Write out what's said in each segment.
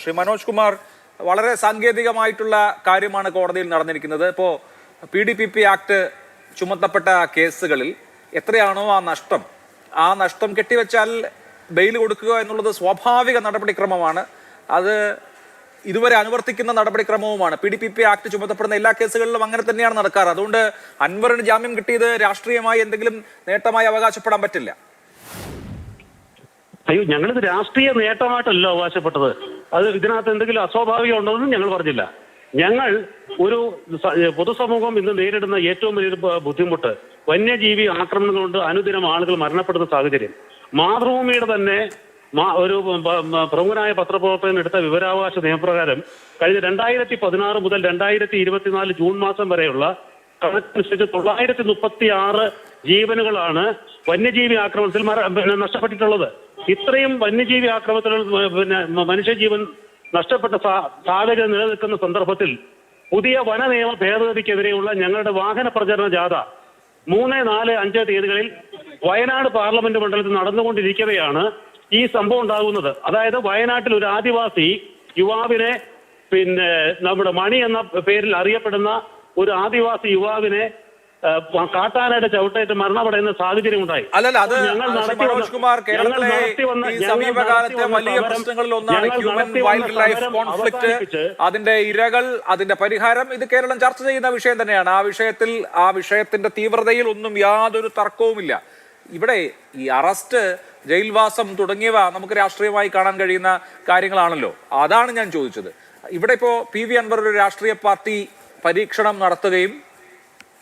ശ്രീ മനോജ് കുമാർ വളരെ സാങ്കേതികമായിട്ടുള്ള കാര്യമാണ് കോടതിയിൽ നടന്നിരിക്കുന്നത്. ഇപ്പോൾ P D P P act ചുമത്തപ്പെട്ട കേസുകളിൽ എത്രയാണോ ആ നഷ്ടം ആ നഷ്ടം കെട്ടിവെച്ചാൽ ബെയിൽ കൊടുക്കുക എന്നുള്ളത് സ്വാഭാവിക നടപടിക്രമമാണ്. അത് ഇതുവരെ അനുവർത്തിക്കുന്ന നടപടിക്രമവുമാണ്. P D P P act ചുമത്തപ്പെടുന്ന എല്ലാ കേസുകളിലും അങ്ങനെ തന്നെയാണ് നടക്കാറ്. അതുകൊണ്ട് അൻവറിന് ജാമ്യം കിട്ടിയത് രാഷ്ട്രീയമായി എന്തെങ്കിലും നേട്ടമായി അവകാശപ്പെടാൻ പറ്റില്ല. അയ്യോ ഞങ്ങളിത് രാഷ്ട്രീയ നേട്ടമായിട്ടല്ലോ അവകാശപ്പെട്ടത്. അത് ഇതിനകത്ത് എന്തെങ്കിലും അസ്വാഭാവികം ഉണ്ടോ ഞങ്ങൾ പറഞ്ഞില്ല. ഞങ്ങൾ ഒരു പൊതുസമൂഹം ഇന്ന് നേരിടുന്ന ഏറ്റവും വലിയൊരു ബുദ്ധിമുട്ട് വന്യജീവി ആക്രമണങ്ങൾ കൊണ്ട് അനുദിനം ആളുകൾ മരണപ്പെടുന്ന സാഹചര്യം. മാതൃഭൂമിയുടെ തന്നെ ഒരു പ്രമുഖനായ പത്രപ്രവർത്തകൻ എടുത്ത വിവരാവകാശ നിയമപ്രകാരം കഴിഞ്ഞ രണ്ടായിരത്തി പതിനാറ് മുതൽ രണ്ടായിരത്തി ഇരുപത്തിനാല് ജൂൺ മാസം വരെയുള്ള കണക്കനുസരിച്ച് തൊള്ളായിരത്തി മുപ്പത്തി ആറ് ജീവനുകളാണ് വന്യജീവി ആക്രമണത്തിൽ നഷ്ടപ്പെട്ടിട്ടുള്ളത്. ഇത്രയും വന്യജീവി ആക്രമണത്തിൽ പിന്നെ മനുഷ്യജീവൻ നഷ്ടപ്പെട്ട സാഹചര്യം നിലനിൽക്കുന്ന സന്ദർഭത്തിൽ പുതിയ വന നിയമ ഭേദഗതിക്കെതിരെയുള്ള ഞങ്ങളുടെ വാഹന പ്രചരണ ജാഥ മൂന്ന് നാല് അഞ്ച് തീയതികളിൽ വയനാട് പാർലമെന്റ് മണ്ഡലത്തിൽ നടന്നുകൊണ്ടിരിക്കവെയാണ് ഈ സംഭവം ഉണ്ടാകുന്നത്. അതായത് വയനാട്ടിൽ ഒരു ആദിവാസി യുവാവിനെ പിന്നെ നമ്മുടെ മണി എന്ന പേരിൽ അറിയപ്പെടുന്ന ഒരു ആദിവാസി യുവാവിനെ കാട്ടാനയുടെ ചവിട്ടേറ്റ് മരണപ്പെടുന്ന സാഹചര്യം ഉണ്ടായി അല്ലല്ല അത് ഞങ്ങൾ നടത്തി വന്ന- മനോജ് കുമാർ കേരളത്തിലെ ഈ സമീപകാലത്തെ വലിയ പ്രശ്നങ്ങളിൽ ഒന്നാണ് ഹ്യൂമൻ വൈൽഡ് ലൈഫ് അതിന്റെ ഇരകൾ അതിന്റെ പരിഹാരം ഇത് കേരളം ചർച്ച ചെയ്യുന്ന വിഷയം തന്നെയാണ്. ആ വിഷയത്തിൽ ആ വിഷയത്തിന്റെ തീവ്രതയിൽ ഒന്നും യാതൊരു തർക്കവുമില്ല. ഇവിടെ ഈ അറസ്റ്റ് ജയിൽവാസം തുടങ്ങിയവ നമുക്ക് രാഷ്ട്രീയമായി കാണാൻ കഴിയുന്ന കാര്യങ്ങളാണല്ലോ. അതാണ് ഞാൻ ചോദിച്ചത്. ഇവിടെ ഇപ്പോ പി വി അൻവർ ഒരു രാഷ്ട്രീയ പാർട്ടി പരീക്ഷണം നടത്തുകയും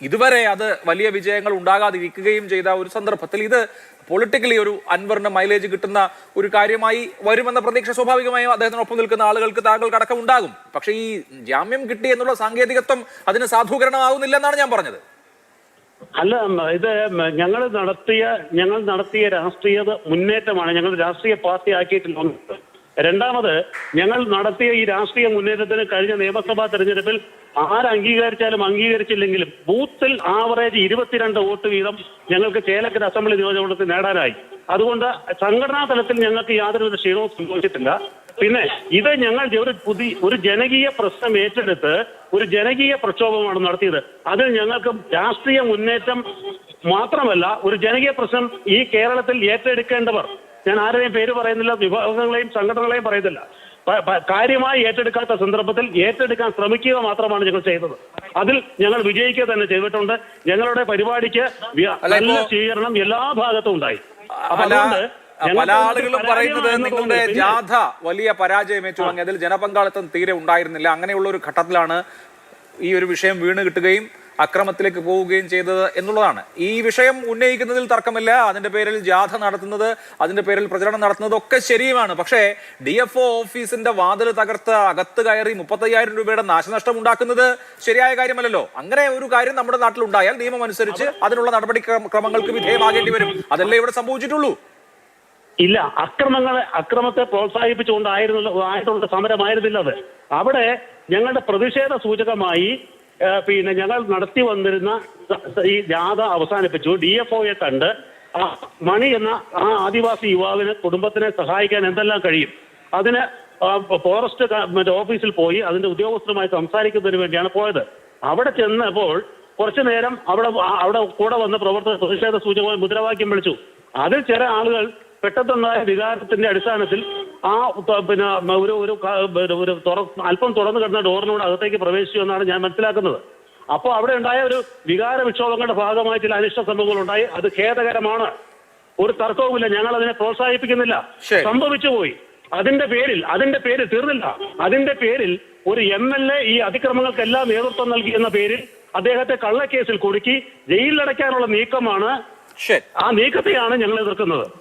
ഇതുവരെ അത് വലിയ വിജയങ്ങൾ ഉണ്ടാകാതിരിക്കുകയും ചെയ്ത ഒരു സന്ദർഭത്തിൽ ഇത് പൊളിറ്റിക്കലി ഒരു അൻവറിന് മൈലേജ് കിട്ടുന്ന ഒരു കാര്യമായി വരുമെന്ന പ്രതീക്ഷ സ്വാഭാവികമായും അദ്ദേഹത്തിനൊപ്പം നിൽക്കുന്ന ആളുകൾക്ക് താങ്കൾക്ക് അടക്കം ഉണ്ടാകും പക്ഷേ ഈ ജാമ്യം കിട്ടി എന്നുള്ള സാങ്കേതികത്വം അതിന് സാധൂകരണമാകുന്നില്ലെന്നാണ് ഞാൻ പറഞ്ഞത് അല്ല ഇത് ഞങ്ങൾ നടത്തിയ ഞങ്ങൾ നടത്തിയ രാഷ്ട്രീയ മുന്നേറ്റമാണ് ഞങ്ങൾ രാഷ്ട്രീയ പാർട്ടി ആക്കിയിട്ടില്ല. രണ്ടാമത് ഞങ്ങൾ നടത്തിയ ഈ രാഷ്ട്രീയ മുന്നേറ്റത്തിന് കഴിഞ്ഞ നിയമസഭാ തെരഞ്ഞെടുപ്പിൽ ആര് അംഗീകരിച്ചാലും അംഗീകരിച്ചില്ലെങ്കിലും ബൂത്തിൽ ആവറേജ് ഇരുപത്തിരണ്ട് വോട്ട് വീതം ഞങ്ങൾക്ക് ചേലക്കര അസംബ്ലി നിയോജകമണ്ഡലത്തിൽ നേടാനായി. അതുകൊണ്ട് സംഘടനാ തലത്തിൽ ഞങ്ങൾക്ക് യാതൊരുവിധ ക്ഷീണവും സംഭവിച്ചിട്ടില്ല. പിന്നെ ഇത് ഞങ്ങൾ ഒരു പുതിയ ഒരു ജനകീയ പ്രശ്നം ഏറ്റെടുത്ത് ഒരു ജനകീയ പ്രക്ഷോഭമാണ് നടത്തിയത്. അതിൽ ഞങ്ങൾക്ക് രാഷ്ട്രീയ മുന്നേറ്റം മാത്രമല്ല ഒരു ജനകീയ പ്രശ്നം ഈ കേരളത്തിൽ ഏറ്റെടുക്കേണ്ടവർ. ഞാൻ ആരുടെയും പേര് പറയുന്നില്ല വിഭാഗങ്ങളെയും സംഘടനകളെയും പറയുന്നില്ല. കാര്യമായി ഏറ്റെടുക്കാത്ത സന്ദർഭത്തിൽ ഏറ്റെടുക്കാൻ ശ്രമിക്കുക മാത്രമാണ് ഞങ്ങൾ ചെയ്തത്. അതിൽ ഞങ്ങൾ വിജയിക്കുക തന്നെ ചെയ്തിട്ടുണ്ട്. ഞങ്ങളുടെ പരിപാടിക്ക് നല്ല സ്വീകരണം എല്ലാ ഭാഗത്തും ഉണ്ടായി. അതുകൊണ്ട് പല ആളുകളും പറയുന്നത് നിങ്ങളുടെ. ജാഥ വലിയ പരാജയം ഏറ്റുവാങ്ങിയതിൽ ജനപങ്കാളിത്തം തീരെ ഉണ്ടായിരുന്നില്ല. അങ്ങനെയുള്ള ഒരു ഘട്ടത്തിലാണ് ഈ ഒരു വിഷയം വീണ് കിട്ടുകയും അക്രമത്തിലേക്ക് പോവുകയും ചെയ്തത് എന്നുള്ളതാണ്. ഈ വിഷയം ഉന്നയിക്കുന്നതിൽ തർക്കമില്ല. അതിന്റെ പേരിൽ ജാഥ നടത്തുന്നത് അതിന്റെ പേരിൽ പ്രചരണം നടത്തുന്നത് ഒക്കെ ശരിയുമാണ്. പക്ഷേ ഡി എഫ് ഒ ഓഫീസിന്റെ വാതിൽ തകർത്ത് അകത്ത് കയറി മുപ്പത്തയ്യായിരം രൂപയുടെ നാശനഷ്ടം ഉണ്ടാക്കുന്നത് ശരിയായ കാര്യമല്ലല്ലോ. അങ്ങനെ ഒരു കാര്യം നമ്മുടെ നാട്ടിൽ ഉണ്ടായാൽ നിയമം അനുസരിച്ച് അതിനുള്ള നടപടി ക്രമങ്ങൾക്ക് വിധേയമാകേണ്ടി വരും. അതല്ലേ ഇവിടെ സംഭവിച്ചിട്ടുള്ളൂ? ഇല്ല അക്രമങ്ങളെ അക്രമത്തെ പ്രോത്സാഹിപ്പിച്ചുകൊണ്ടായിരുന്നു ആയിട്ടുള്ള സമരമായിരുന്നില്ല അത്. അവിടെ ഞങ്ങളുടെ പ്രതിഷേധ സൂചകമായി പിന്നെ ഞങ്ങൾ നടത്തി വന്നിരുന്ന ഈ ജാഥ അവസാനിപ്പിച്ചു. ഡി എഫ് ഒയെ കണ്ട് ആ മണി എന്ന ആ ആദിവാസി യുവാവിന് കുടുംബത്തിനെ സഹായിക്കാൻ എന്തെല്ലാം കഴിയും? അതിന് ഫോറസ്റ്റ് മറ്റേ ഓഫീസിൽ പോയി അതിന്റെ ഉദ്യോഗസ്ഥരുമായി സംസാരിക്കുന്നതിന് വേണ്ടിയാണ് പോയത്. അവിടെ ചെന്നപ്പോൾ കുറച്ചു നേരം അവിടെ അവിടെ കൂടെ വന്ന് പ്രവർത്തക പ്രതിഷേധ സൂചകമായി മുദ്രാവാക്യം വിളിച്ചു. അതിൽ ചില ആളുകൾ പെട്ടെന്നുണ്ടായ വികാരത്തിന്റെ അടിസ്ഥാനത്തിൽ ആ പിന്നെ ഒരു ഒരു ഒരു- ഒരു തുറ- അല്പം തുറന്നു കിടന്ന ഡോറിനോട് അകത്തേക്ക് പ്രവേശിച്ചു എന്നാണ് ഞാൻ മനസ്സിലാക്കുന്നത്. അപ്പോൾ അവിടെ ഉണ്ടായ ഒരു വികാര വിക്ഷോഭങ്ങളുടെ ഭാഗമായി ചില അനിഷ്ട സംഭവങ്ങൾ ഉണ്ടായി. അത് ഖേദകരമാണ്. ഒരു തർക്കവുമില്ല. ഞങ്ങൾ അതിനെ പ്രോത്സാഹിപ്പിക്കുന്നില്ല. സംഭവിച്ചു പോയി. അതിന്റെ പേരിൽ അതിന്റെ പേര് തീർന്നില്ല. അതിന്റെ പേരിൽ ഒരു എം എൽ എ ഈ അതിക്രമങ്ങൾക്കെല്ലാം നേതൃത്വം നൽകി എന്ന പേരിൽ അദ്ദേഹത്തെ കള്ളക്കേസിൽ കുടുക്കി ജയിലിലടയ്ക്കാനുള്ള നീക്കമാണ് ആ നീക്കത്തെയാണ് ഞങ്ങൾ എതിർക്കുന്നത്.